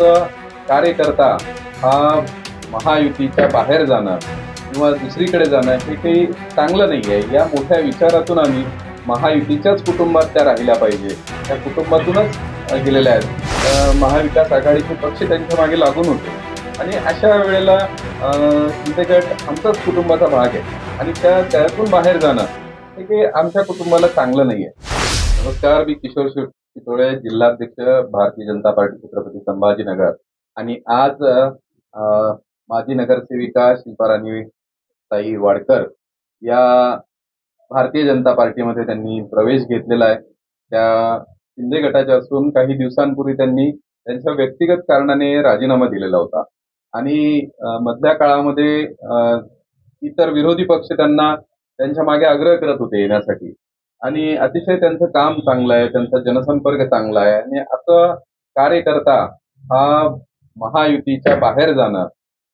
कार्यकर्ता हा महायुतीच्या बाहेर जाणं किंवा दुसरीकडे जाणं हे काही चांगलं नाही आहे. या मोठ्या विचारातून आम्ही महायुतीच्याच कुटुंबात त्या राहिल्या पाहिजे. त्या कुटुंबातूनच गेलेल्या आहेत. महाविकास आघाडीचे पक्ष त्यांच्या मागे लागून होते. आणि अशा वेळेला अ, गट आमचाच कुटुंबाचा भाग आहे. आणि त्या त्यातून बाहेर जाणं हे काही आमच्या कुटुंबाला चांगलं नाही आहे. नमस्कार मी किशोर शिव चितोळे जिल्हाध्यक्ष भारतीय जनता पार्टी छत्रपती संभाजीनगर. आणि आज माजी नगरसेविका शिल्पाराणी ताई वाडकर या भारतीय जनता पार्टीमध्ये त्यांनी प्रवेश घेतलेला आहे. त्या शिंदे गटाच्या असून काही दिवसांपूर्वी त्यांनी त्यांच्या व्यक्तिगत कारणाने राजीनामा दिलेला होता. आणि मधल्या काळामध्ये इतर विरोधी पक्ष त्यांना त्यांच्या मागे आग्रह करत होते येण्यासाठी. आणि अतिशय त्यांचं काम चांगलं आहे त्यांचा जनसंपर्क चांगला आहे आणि असं कार्यकर्ता हा महायुतीच्या बाहेर जाणं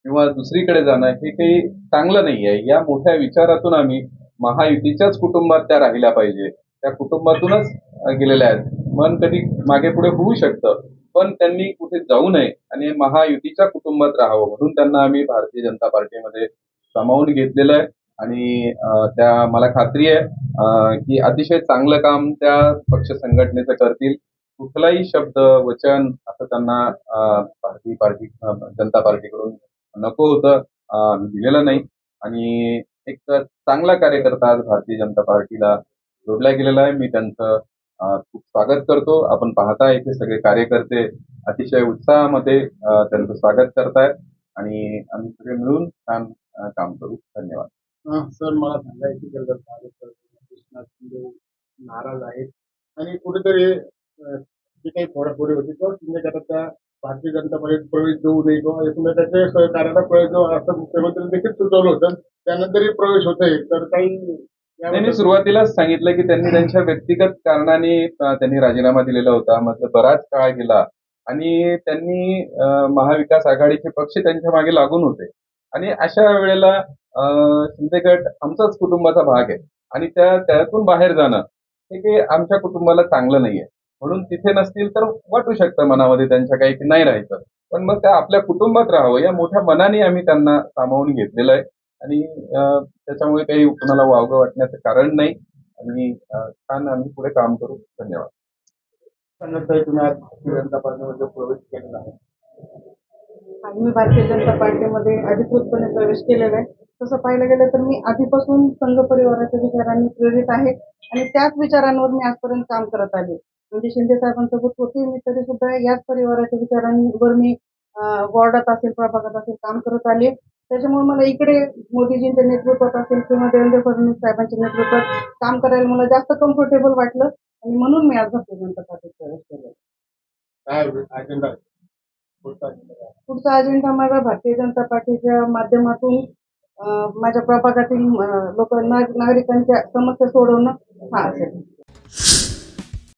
किंवा दुसरीकडे जाणं हे काही चांगलं नाही आहे. या मोठ्या विचारातून आम्ही महायुतीच्याच कुटुंबात त्या राहिल्या पाहिजे. त्या कुटुंबातूनच गेलेल्या आहेत. मन कधी मागे पुढे होऊ शकतं पण त्यांनी कुठे जाऊ नये आणि महायुतीच्या कुटुंबात राहावं म्हणून त्यांना आम्ही भारतीय जनता पार्टीमध्ये सामावून घेतलेलं आहे. आणि त्या मला खात्री आहे की अतिशय चांगलं काम त्या पक्ष संघटनेचं करतील. कुठलाही शब्द वचन असं त्यांना भारतीय पार्टी जनता पार्टीकडून नको होतं दिलेलं नाही. आणि एक चांगला कार्यकर्ता आज भारतीय जनता पार्टीला जोडला गेलेला आहे. मी त्यांचं खूप स्वागत करतो. आपण पाहताय इथे सगळे कार्यकर्ते अतिशय उत्साहामध्ये त्यांचं स्वागत करतायत. आणि आम्ही सगळे मिळून छान काम करू. धन्यवाद. सर मला सांगायची गरज आहे. कृष्णा शिंदे नाराज आहेत. आणि कुठेतरी जे काही फोडाफोडी होती तर शिंदे गटाच्या भारतीय जनता पार्टीत प्रवेश देऊ नये किंवा एकमेकाच्या सहकार्याला प्रवेश देऊ असं मुख्यमंत्री देखील सुचवलं होतं. त्यानंतरही प्रवेश होते तर काही त्यांनी सुरुवातीलाच सांगितलं की त्यांनी त्यांच्या व्यक्तिगत कारणाने त्यांनी राजीनामा दिलेला होता. मात्र बराच काळ गेला आणि त्यांनी महाविकास आघाडीचे पक्ष त्यांच्या मागे लागून होते. आणि अशा वेळेला शिंदे गट आमचाच कुटुंबाचा भाग आहे. आणि त्या त्यातून बाहेर जाणं हे काही आमच्या कुटुंबाला चांगलं नाहीये. म्हणून तिथे नसतील तर वाटू शकतं मनामध्ये त्यांच्या काही की नाही राहायचं. पण मग त्या आपल्या कुटुंबात राहावं या मोठ्या मनाने आम्ही त्यांना सामावून घेतलेलं आहे. आणि त्याच्यामुळे काही कुणाला वावगं वाटण्याचं कारण नाही. आणि छान आम्ही पुढे काम करू. धन्यवाद. सांगत आहे तुम्ही आज भारतीय जनता पार्टीमध्ये प्रवेश केलेला आहे. मी भारतीय जनता पार्टीमध्ये अधिकृतपणे प्रवेश केलेला आहे. तसं पाहायला गेलं तर मी आधीपासून संघ परिवाराच्या विचारांनी प्रेरित आहे आणि त्याच विचारांवर मी आजपर्यंत काम करत आले. म्हणजे शिंदे साहेबांसोबत होते मी तरी सुद्धा याच परिवाराच्या विचारांवर मी वॉर्डात असेल प्रभागात असेल काम करत आले. त्याच्यामुळे मला इकडे मोदीजींच्या नेतृत्वात असेल किंवा देवेंद्र फडणवीस साहेबांच्या नेतृत्वात काम करायला मला जास्त कम्फर्टेबल वाटलं. आणि म्हणून मी आज भारतीय जनता पार्टीत प्रवेश केला. पुढचा अजेंडा माझा भारतीय जनता पार्टीच्या माध्यमातून माझ्या प्रभागातील लोक नागरिकांच्या समस्या सोडवणं हा असेल.